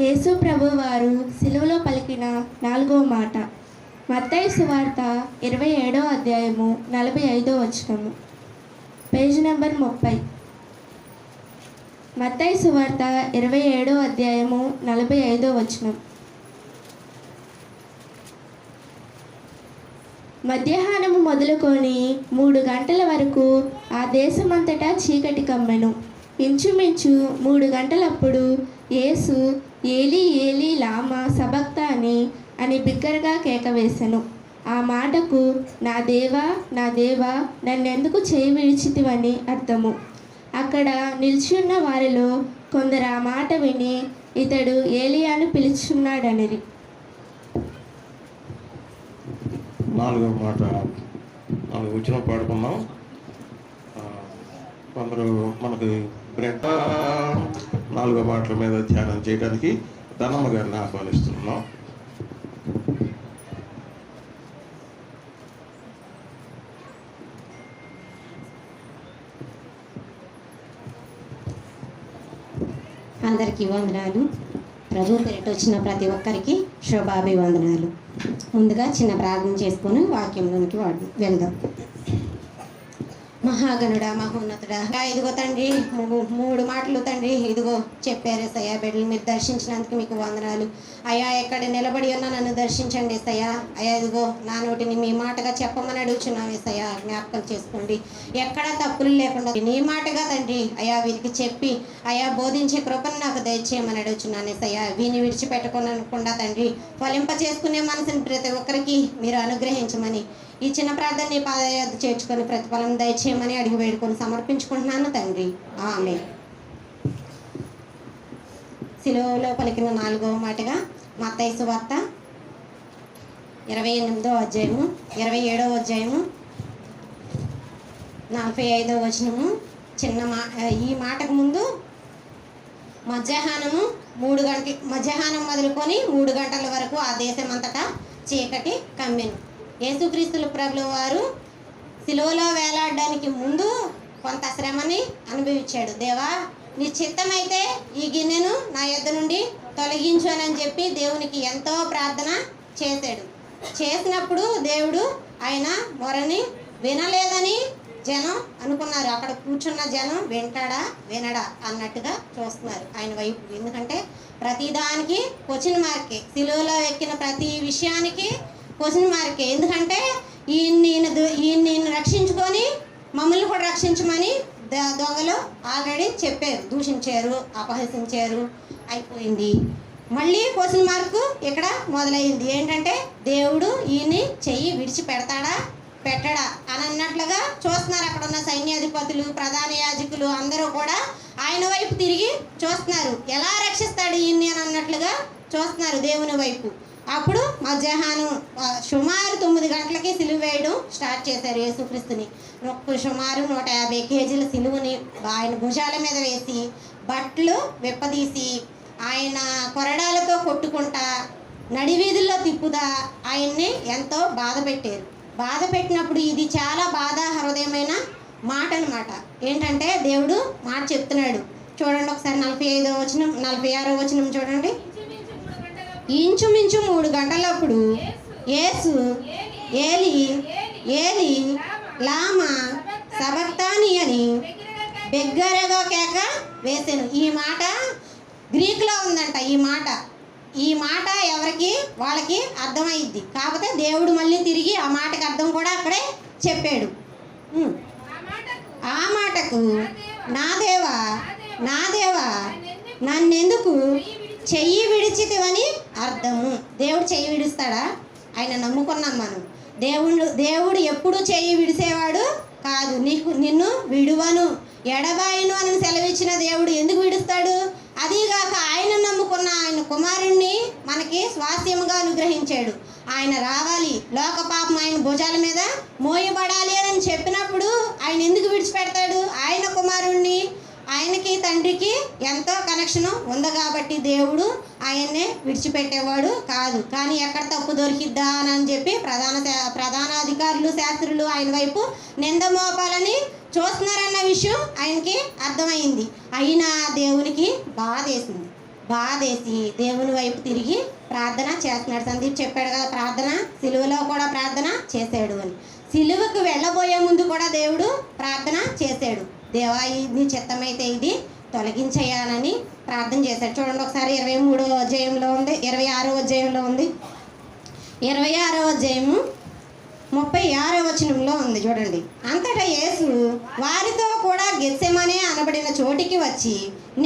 యేసు ప్రభు వారు సిలువలో పలికిన నాలుగో మాట. మత్తయి సువార్త ఇరవై ఏడో అధ్యాయము నలభై ఐదో వచనము. పేజ్ నెంబర్ ముప్పై. మత్తయి సువార్త ఇరవై ఏడో అధ్యాయము నలభై ఐదో వచనం. మధ్యాహ్నము మొదలుకొని మూడు గంటల వరకు ఆ దేశమంతటా చీకటి కమ్మెను. ఇంచుమించు మూడు గంటలప్పుడు యేసు ఏలి ఏలి లామా సబక్త అని అని బిగ్గరగా కేక వేసెను. ఆ మాటకు నా దేవా నా దేవా నన్నెందుకు చేయి విడిచితివని అర్థము. అక్కడ నిల్చున్న వారిలో కొందరు ఆ మాట విని ఇతడు ఏలియాను పిలుచున్నాడనిరి. నాలుగో మాట నాలుగు వచ్చిన పాడుకున్నాం కొందరు మనకి ప్రేమ. నాలుగో మాటల మీద ధ్యానం చేయడానికి ధనమ్మ గారిని ఆహ్వానిస్తున్నాం. అందరికీ వందనాలు. ప్రభు పేరిట వచ్చిన ప్రతి ఒక్కరికి శుభాభివందనాలు. ముందుగా చిన్న ప్రార్థన చేసుకొని వాక్యంలోనికి వాడు వెళ్దాం. మహాగణుడ మహోన్నతుడ. ఇదిగో తండ్రి మూ- మూడు మాటలు తండ్రి. ఇదిగో చెప్పారు సయ్యా బిడ్డలు మీరు దర్శించినందుకు మీకు వందనాలు. అయ్యా ఎక్కడ నిలబడి ఉన్నా నన్ను దర్శించండి సయ్యా అయ్యా ఇదిగో నా నోటిని మీ మాటగా చెప్పమని అడుగుచున్నాం సయ్యా జ్ఞాపకం చేసుకోండి. ఎక్కడ తప్పులు లేకుండా నీ మాటగా తండ్రి. అయ్యా వీరికి చెప్పి అయ్యా బోధించే కృపను నాకు దయచేయమని అడుగుచున్నాను సయ్యా వీని విడిచిపెట్టకుండా తండ్రి ఫలింప చేసుకునే మనసుని ప్రతి ఒక్కరికి మీరు అనుగ్రహించమని ఈ చిన్న ప్రార్థన నీ పాదయాత్ర చేర్చుకొని ప్రతిఫలం దయచేయమని అడిగి వేడుకొని సమర్పించుకుంటున్నాను తండ్రి. ఆమె సిలువలో పలికిన నాలుగవ మాటగా మత్తయి వార్త ఇరవై ఎనిమిదో అధ్యాయము ఇరవై ఏడవ అధ్యాయము నలభై ఐదవ వచనము. చిన్న మా ఈ మాటకు ముందు మధ్యాహ్నము మూడు గంటల మధ్యాహ్నం మొదలుకొని మూడు గంటల వరకు ఆ దేశం అంతటా చీకటి కమ్మెను యేసుక్రీస్తుల ప్రభుల వారు సిలువలో వేలాడడానికి ముందు కొంత శ్రమని అనుభవించాడు. దేవా నీ చిత్తమైతే ఈ గిన్నెను నా యొద్ద నుండి తొలగించు అని చెప్పి దేవునికి ఎంతో ప్రార్థన చేశాడు. చేసినప్పుడు దేవుడు ఆయన మొరని వినలేదని జనం అనుకున్నారు. అక్కడ కూర్చున్న జనం వింటాడా? వినడా అన్నట్టుగా చూస్తున్నారు ఆయన వైపు. ఎందుకంటే ప్రతిదానికి క్వశ్చన్ మార్కే సిలువలో ఎక్కిన ప్రతి విషయానికి క్వశ్చన్ మార్కే. ఎందుకంటే ఈయన ఈయన రక్షించుకొని మమ్మల్ని కూడా రక్షించమని ద- దొంగలు ఆల్రెడీ చెప్పారు. దూషించారు అపహసించారు. అయిపోయింది. మళ్ళీ క్వశ్చన్ మార్కు ఇక్కడ మొదలైంది. ఏంటంటే దేవుడు ఈయన్ని చెయ్యి విడిచిపెడతాడా? పెట్టడా? అని అన్నట్లుగా చూస్తున్నారు అక్కడ ఉన్న సైన్యాధిపతులు ప్రధాన యాజకులు అందరూ కూడా. ఆయన వైపు తిరిగి చూస్తున్నారు. ఎలా రక్షిస్తాడు ఈయన్ని అని అన్నట్లుగా చూస్తున్నారు దేవుని వైపు. అప్పుడు మధ్యాహ్నం సుమారు తొమ్మిది గంటలకి సిలువ వేయడం స్టార్ట్ చేశారు యేసుక్రీస్తుని. సుమారు నూట యాభై కేజీల సిలువని ఆయన భుజాల మీద వేసి బట్టలు విప్పదీసి ఆయన కొరడాలతో కొట్టుకుంటా నడివీధుల్లో తిప్పుదా ఆయన్ని ఎంతో బాధ పెట్టారు. బాధ పెట్టినప్పుడు ఇది చాలా బాధ హృదయమైన మాట అనమాట ఏంటంటే దేవుడు మాట చెప్తున్నాడు. చూడండి ఒకసారి నలభై ఐదో వచనం నలభై ఆరో వచనం చూడండి. ఇంచుమించు మూడు గంటలప్పుడు యేసు ఏలి ఏలి లామా సబక్తాని అని బిగ్గరగా కేక వేసాను ఈ మాట గ్రీకులో ఉందంట ఈ మాట. ఈ మాట ఎవరికి? వాళ్ళకి అర్థమైద్ది. కాకపోతే దేవుడు మళ్ళీ తిరిగి ఆ మాటకి అర్థం కూడా అక్కడే చెప్పాడు. ఆ మాటకు నా దేవా నా దేవా నన్నెందుకు చెయ్యి విడిచితివని అర్థము. దేవుడు చెయ్యి విడుస్తాడా? ఆయన నమ్ముకున్నాం మనం. దేవుడు దేవుడు ఎప్పుడు చెయ్యి విడిసేవాడు కాదు. నీకు నిన్ను విడువను. ఎడబాయను అని సెలవిచ్చిన దేవుడు ఎందుకు విడుస్తాడు? అదీగాక ఆయన నమ్ముకున్న ఆయన కుమారుణ్ణి మనకి స్వాస్థ్యముగా అనుగ్రహించాడు. ఆయన రావాలి. లోక పాపం ఆయన భుజాల మీద మోయబడాలి అని చెప్పినప్పుడు ఆయన ఎందుకు విడిచిపెడతాడు? ఆయన కుమారుణ్ణి ఆయనకి తండ్రికి ఎంతో కనెక్షన్ ఉంది కాబట్టి దేవుడు ఆయన్నే విడిచిపెట్టేవాడు కాదు. కానీ ఎక్కడ తప్పు దొరికిద్దా అని అని చెప్పి ప్రధాన శా- ప్రధానాధికారులు శాస్త్రులు ఆయన వైపు నింద మోపాలని చూస్తున్నారన్న విషయం ఆయనకి అర్థమైంది. అయినా దేవునికి బాధేసింది బాధేసి దేవుని వైపు తిరిగి ప్రార్థన చేస్తున్నాడు. సందీప్ చెప్పాడు కదా ప్రార్థన సిలువలో కూడా ప్రార్థన చేశాడు అని. సిలువకు వెళ్ళబోయే ముందు కూడా దేవుడు ప్రార్థన చేశాడు. దేవా ఇది చిత్తమైతే ఇది తొలగించేయాలని ప్రార్థన చేశాడు. చూడండి ఒకసారి ఇరవై మూడో అధ్యాయంలో ఉంది ఇరవై ఆరో అధ్యాయంలో ఉంది. ఇరవై ఆరో అధ్యాయము ముప్పై ఆరో వచనంలో ఉంది చూడండి. అంతటా యేసు వారితో కూడా గెస్సెమనే అనబడిన చోటికి వచ్చి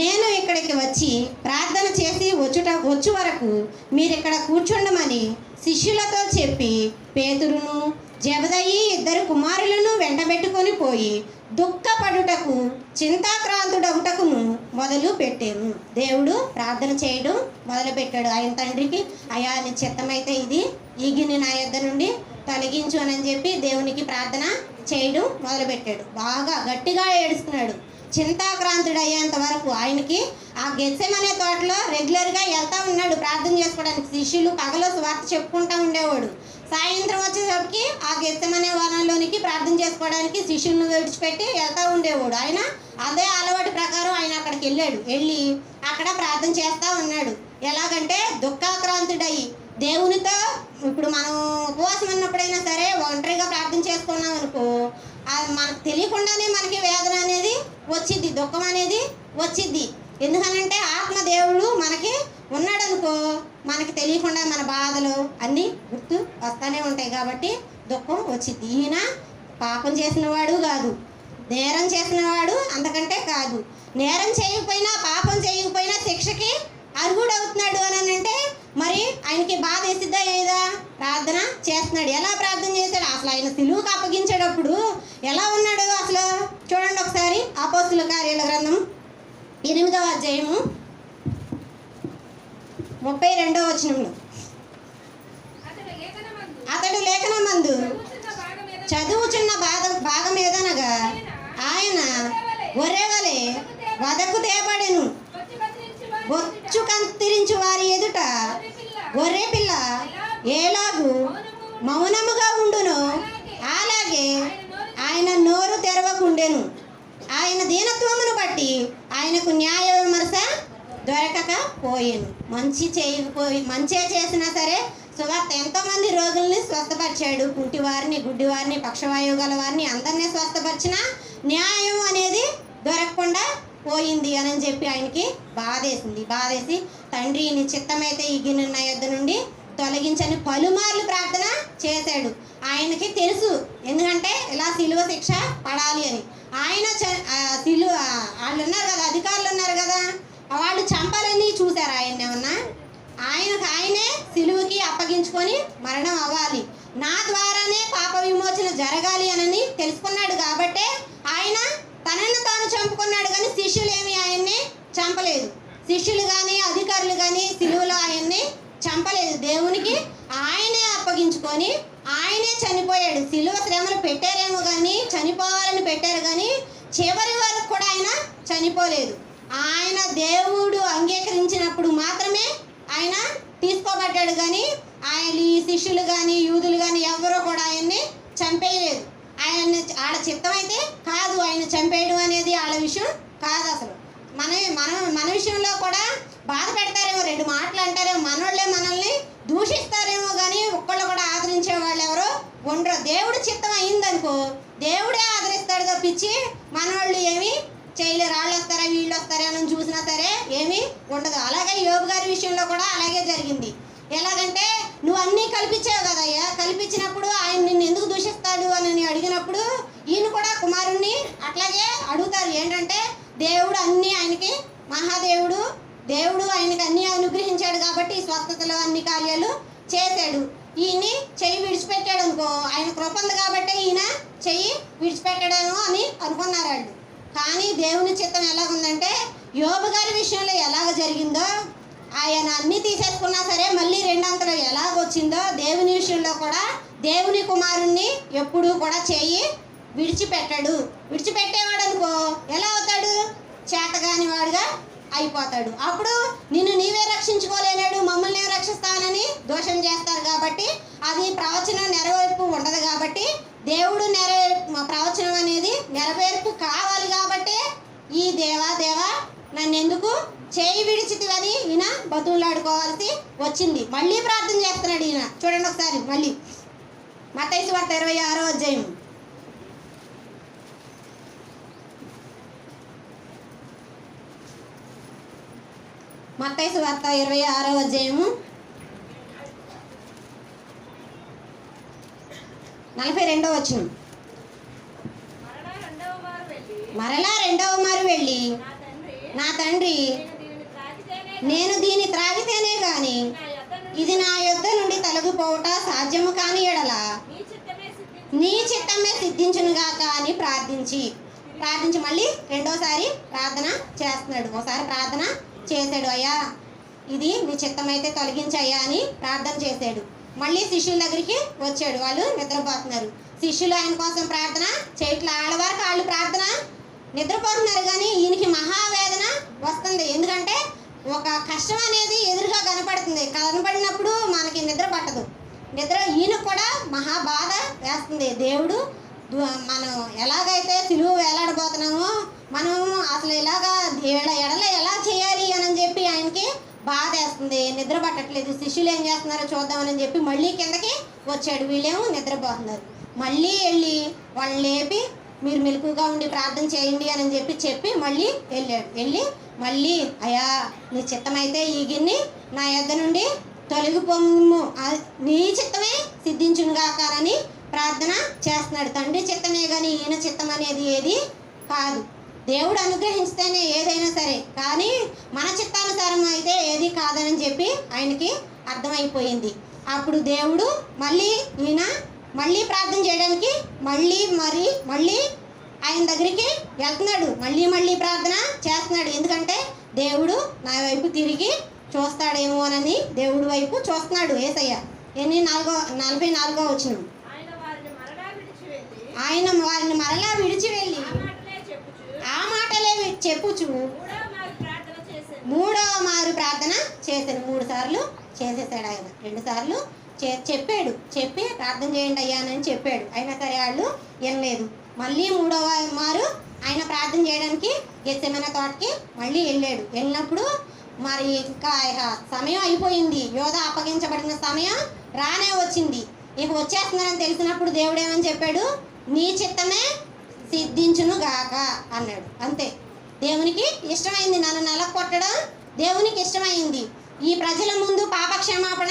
నేను ఇక్కడికి వచ్చి ప్రార్థన చేసి వచ్చుట వచ్చు వరకు మీరు ఇక్కడ కూర్చుండమని శిష్యులతో చెప్పి పేతురును జబదయి ఇద్దరు కుమారులను వెంటబెట్టుకొని పోయి దుఃఖపడుటకు చింతాక్రాంతుడవుటకును మొదలు పెట్టేము. దేవుడు ప్రార్థన చేయడం మొదలు పెట్టాడు ఆయన తండ్రికి అయా నీ చిత్తమైతే ఇది ఈ నా యొద్ద నుండి తొలగించు అని చెప్పి దేవునికి ప్రార్థన చేయడం మొదలుపెట్టాడు. బాగా గట్టిగా ఏడుస్తున్నాడు. చింతాక్రాంతుడు అయ్యేంత వరకు ఆయనకి ఆ గెస్సెమనే తోటలో రెగ్యులర్గా వెళ్తూ ఉన్నాడు. ప్రార్థన చేసుకోవడానికి శిష్యులు పగలో స్వార్థ చెప్పుకుంటా ఉండేవాడు. సాయంత్రం వచ్చేసరికి ఆ గెత్తమనే వనంలోనికి ప్రార్థన చేసుకోవడానికి శిష్యులను విడిచిపెట్టి వెళ్తూ ఉండేవాడు. ఆయన అదే అలవాటు ప్రకారం ఆయన అక్కడికి వెళ్ళాడు. వెళ్ళి అక్కడ ప్రార్థన చేస్తూ ఉన్నాడు. ఎలాగంటే దుఃఖాక్రాంతుడయ్యి దేవునితో ఇప్పుడు మనం ఉపవాసం ఉన్నప్పుడైనా సరే ఒంటరిగా ప్రార్థన చేసుకున్నాం అనుకో అది మనకు తెలియకుండానే మనకి వేదన అనేది వచ్చిద్ది దుఃఖం అనేది వచ్చిద్ది. ఎందుకనంటే ఆత్మదేవుడు మనకి ఉన్నాడు అనుకో మనకి తెలియకుండా మన బాధలు అన్నీ గుర్తు వస్తూనే ఉంటాయి కాబట్టి దుఃఖం వచ్చి ఈయన పాపం చేసిన వాడు కాదు. నేరం చేసిన వాడు అంతకంటే కాదు. నేరం చేయకపోయినా పాపం చేయకపోయినా శిక్షకి అర్హుడు అవుతున్నాడు అని అంటే మరి ఆయనకి బాధ వేసిద్దా ఏదా? ప్రార్థన చేస్తున్నాడు. ఎలా ప్రార్థన చేశాడు? అసలు ఆయన సిలువుకు అప్పగించేటప్పుడు ఎలా ఉన్నాడు అసలు? చూడండి ఒకసారి అపోస్తుల కార్యాల గ్రంథం ఎనిమిదవ అధ్యాయము ముప్పై రెండవ వచనంలో అతడు లేఖనమందు అతడు చదువుచున్న బాధ భాగం ఏదనగా ఆయన ఒరేవలే వదకు తేబడెను. కత్తిరించి వారి బొచ్చు కంతిరించు వారి ఎదుట గొర్రె పిల్ల ఏలాగు మౌనముగా ఉండును అలాగే ఆయన నోరు తెరవకుండెను. ఆయన దీనత్వమును బట్టి ఆయనకు న్యాయ విమర్శ దొరకక పోయాను మంచి చేయకపోయి మంచే చేసినా సరే సువార్త ఎంతోమంది రోగుల్ని స్వస్థపరిచాడు. కుంటివారిని గుడ్డివారిని పక్షవాయువు గల వారిని అందరినీ స్వస్థపరిచిన న్యాయం అనేది దొరకకుండా పోయింది అని చెప్పి ఆయనకి బాధేసింది. బాధేసి తండ్రి నీ చిత్తమైతే ఈ గిన్నె నా యొద్ద నుండి తొలగించని పలుమార్లు ప్రార్థన చేశాడు. ఆయనకి తెలుసు. ఎందుకంటే ఇలా శిలువ శిక్ష పడాలి అని. ఆయన సిల్లు వాళ్ళు ఉన్నారు కదా అధికారులు ఉన్నారు కదా వాళ్ళు చంపాలని చూశారు ఆయన ఏమన్నా? ఆయనకు ఆయనే సిలువుకి అప్పగించుకొని మరణం అవ్వాలి. నా ద్వారానే పాప విమోచన జరగాలి అని తెలుసుకున్నాడు కాబట్టే ఆయన తనను తాను చంపుకున్నాడు కానీ శిష్యులు ఏమి ఆయన్ని చంపలేదు. శిష్యులు కానీ అధికారులు కానీ సిలువలో ఆయన్ని చంపలేదు. దేవునికి ఆయనే అప్పగించుకొని ఆయనే చనిపోయాడు. సిలువ శ్రమలు పెట్టారేమో కానీ చనిపోవాలని పెట్టారు కానీ చివరి వరకు కూడా ఆయన చనిపోలేదు. ఆయన దేవుడు అంగీకరించినప్పుడు మాత్రమే ఆయన తీసుకోబడ్డాడు కానీ ఆయన ఈ శిష్యులు కానీ యూదులు కానీ ఎవరో కూడా ఆయన్ని చంపేయలేదు. ఆయన ఆడ చిత్తం అయితే కాదు ఆయన చంపేయడం అనేది వాళ్ళ విషయం కాదు అసలు. మన మన మన విషయంలో కూడా బాధ పెడతారేమో రెండు మాటలు అంటారేమో మనోళ్ళే మనల్ని దూషిస్తారేమో కానీ ఒక్కళ్ళు కూడా ఆదరించే వాళ్ళు ఎవరు ఉండరు. దేవుడు చిత్తం అయిందనుకో దేవుడే ఆదరిస్తాడు తప్పించి మనవాళ్ళు ఏమి చేయలేరు. వాళ్ళు వస్తారా వీళ్ళు వస్తారా అని చూసినా సరే ఏమీ ఉండదు. అలాగే యోబు గారి విషయంలో కూడా అలాగే జరిగింది. ఎలాగంటే నువ్వు అన్నీ కల్పించావు కదయ్యా. కల్పించినప్పుడు ఆయన నిన్ను ఎందుకు దూషిస్తాడు అని అడిగినప్పుడు ఈయన కూడా కుమారుణ్ణి అట్లాగే అడుగుతారు. ఏంటంటే దేవుడు అన్నీ ఆయనకి మహాదేవుడు దేవుడు ఆయనకు అన్నీ అనుగ్రహించాడు కాబట్టి ఈ స్వస్థతలు అన్ని కార్యాలు చేశాడు. ఈయన్ని చెయ్యి విడిచిపెట్టాడు అనుకో. ఆయన కృప ఉంది కాబట్టి ఈయన చెయ్యి విడిచిపెట్టాడను అని అనుకున్నారు వాళ్ళు. కానీ దేవుని చిత్తం ఎలాగుందంటే యోబు గారి విషయంలో ఎలాగ జరిగిందో ఆయన అన్ని తీసేసుకున్నా సరే మళ్ళీ రెండంతలో ఎలాగ వచ్చిందో దేవుని విషయంలో కూడా దేవుని కుమారుణ్ణి ఎప్పుడూ కూడా చేయి విడిచిపెట్టాడు. విడిచిపెట్టేవాడు అనుకో. ఎలా అవుతాడు? చేతగాని వాడుగా అయిపోతాడు. అప్పుడు నిన్ను నీవే రక్షించుకోలేనాడు మమ్మల్ని రక్షిస్తానని దోషం చేస్తారు కాబట్టి అది ప్రవచనం నెరవేర్పు ఉండదు కాబట్టి దేవుడు నెరవేర్పు ప్రవచనం అనేది నెరవేర్పు కావాలి కాబట్టి ఈ దేవా దేవా నన్ను ఎందుకు చేయి విడిచితివని ఈయన బతువులాడుకోవాల్సి వచ్చింది. మళ్ళీ ప్రార్థన చేస్తున్నాడు ఈయన. చూడండి ఒకసారి మళ్ళీ. మతైసు వార్త ఇరవై ఆరో అధ్యాయం. మత్తైసు వార్త ఇరవై ఆరో అధ్యాయము. నలభై రెండో వచ్చిన మరలా రెండవ మారు వెళ్ళి మరలా రెండవ మారు వెళ్ళి నా తండ్రి నేను దీన్ని త్రాగితేనే కానీ ఇది నా యుద్ధ నుండి తొలగిపోవట సాధ్యము కాని ఎడల నీ నీ చిత్తమే సిద్ధించునుగాక అని ప్రార్థించి ప్రార్థించి మళ్ళీ రెండోసారి ప్రార్థన చేస్తున్నాడు. ఒకసారి ప్రార్థన చేశాడు అయ్యా ఇది నీ చిత్తమైతే తొలగించయ్యా అని ప్రార్థన చేశాడు. మళ్ళీ శిష్యుల దగ్గరికి వచ్చాడు. వాళ్ళు నిద్రపోతున్నారు. శిష్యులు ఆయన కోసం ప్రార్థన చేయట్లా. వాళ్ళ వరకు వాళ్ళు ప్రార్థన నిద్రపోతున్నారు కానీ ఈయనకి మహావేదన వస్తుంది. ఎందుకంటే ఒక కష్టం అనేది ఎదురుగా కనపడుతుంది. కనపడినప్పుడు మనకి నిద్ర పట్టదు. నిద్ర ఈయనకు కూడా మహా బాధ వేస్తుంది. దేవుడు మనం ఎలాగైతే సిలువ వేలాడబోతున్నామో మనం అసలు ఇలాగా ఎడ ఎడల ఎలా చేయాలి అని చెప్పి ఆయనకి బాధ వేస్తుంది నిద్ర పట్టట్లేదు. శిష్యులు ఏం చేస్తున్నారో చూద్దామని చెప్పి మళ్ళీ కిందకి వచ్చాడు. వీళ్ళేమో నిద్రపోతున్నారు. మళ్ళీ వెళ్ళి వాళ్ళని లేపి మీరు మెలకుగా ఉండి ప్రార్థన చేయండి అని చెప్పి చెప్పి మళ్ళీ వెళ్ళాడు. వెళ్ళి మళ్ళీ అయ్యా నీ చిత్తమైతే ఈ గిన్నె నా యొద్ద నుండి తొలగిపోము. నీ చిత్తమే సిద్ధించునుగాకని ప్రార్థన చేస్తున్నాడు. తండ్రి చిత్తమే కానీ ఈయన చిత్తం అనేది ఏది కాదు. దేవుడు అనుగ్రహిస్తేనే ఏదైనా సరే కానీ మన చిత్తానుసారం అయితే ఏది కాదని చెప్పి ఆయనకి అర్థమైపోయింది. అప్పుడు దేవుడు మళ్ళీ ఈయన మళ్ళీ ప్రార్థన చేయడానికి మళ్ళీ మరి మళ్ళీ ఆయన దగ్గరికి వెళ్తున్నాడు. మళ్ళీ మళ్ళీ ప్రార్థన చేస్తున్నాడు. ఎందుకంటే దేవుడు నా వైపు తిరిగి చూస్తాడేమోనని దేవుడి వైపు చూస్తున్నాడు. ఏసయ్య ఎన్ని నాలుగో నలభై నాలుగో వచ్చిన ఆయన వారిని మరలా విడిచి వెళ్ళి ఆయన వారిని మరలా విడిచి వెళ్ళి ఆ మాటలే చెప్పుచు. ఆ మాటలే వి- చెప్పుచు. మూడో మారు ప్రార్థన చేశాను. మూడో సార్లు చేసేసాడు ఆయన. రెండు సార్లు చే చెప్పాడు. చెప్పి ప్రార్థన చేయండి అయ్యానని చెప్పాడు. అయినా సరే వాళ్ళు వినలేదు. మళ్ళీ మూడవ మారు ఆయన ప్రార్థన చేయడానికి గెచ్చమైన తోటకి మళ్ళీ వెళ్ళాడు. వెళ్ళినప్పుడు మరి ఇంకా ఇక సమయం అయిపోయింది. యోధ అప్పగించబడిన సమయం రానే వచ్చింది. ఇక వచ్చేస్తున్నారని తెలిసినప్పుడు దేవుడు ఏమని చెప్పాడు? నీ చిత్తమే సిద్ధించును గాక అన్నాడు. అంతే. దేవునికి ఇష్టమైంది నన్ను నలకొట్టడం దేవునికి ఇష్టమైంది. ఈ ప్రజల ముందు పాపక్షమాపణ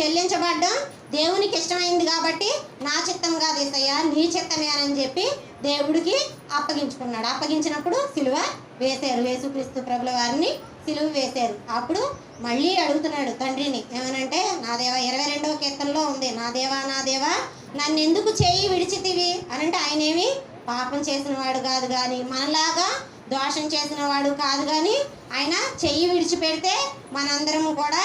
చెల్లించబడ్డం దేవునికి ఇష్టమైంది కాబట్టి నా చిత్తం కాదు ఏసయ్యా నీ చిత్తమే అని చెప్పి దేవుడికి అప్పగించుకున్నాడు. అప్పగించినప్పుడు సిలువ వేశారు. యేసుక్రీస్తు ప్రభుల వారిని సిలువ వేశారు. అప్పుడు మళ్ళీ అడుగుతున్నాడు తండ్రిని ఏమనంటే నా దేవా ఇరవై రెండవ కీర్తనలో ఉంది నా దేవా నా దేవా నన్ను ఎందుకు చేయి విడిచితివి? అనంటే ఆయన ఏమి పాపం చేసిన వాడు కాదు కానీ మనలాగా దోషం చేసిన వాడు కాదు కానీ ఆయన చెయ్యి విడిచిపెడితే మనందరం కూడా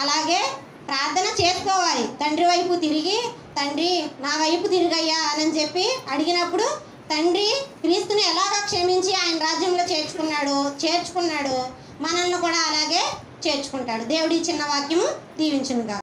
అలాగే ప్రార్థన చేసుకోవాలి. తండ్రి వైపు తిరిగి తండ్రి నా వైపు తిరిగయ్యా అని చెప్పి అడిగినప్పుడు తండ్రి క్రీస్తుని ఎలాగ క్షమించి ఆయన రాజ్యంలో చేర్చుకున్నాడు? చేర్చుకున్నాడు. మనల్ని కూడా అలాగే చేర్చుకుంటాడు. దేవుడి చిన్న వాక్యము దీవించునుగా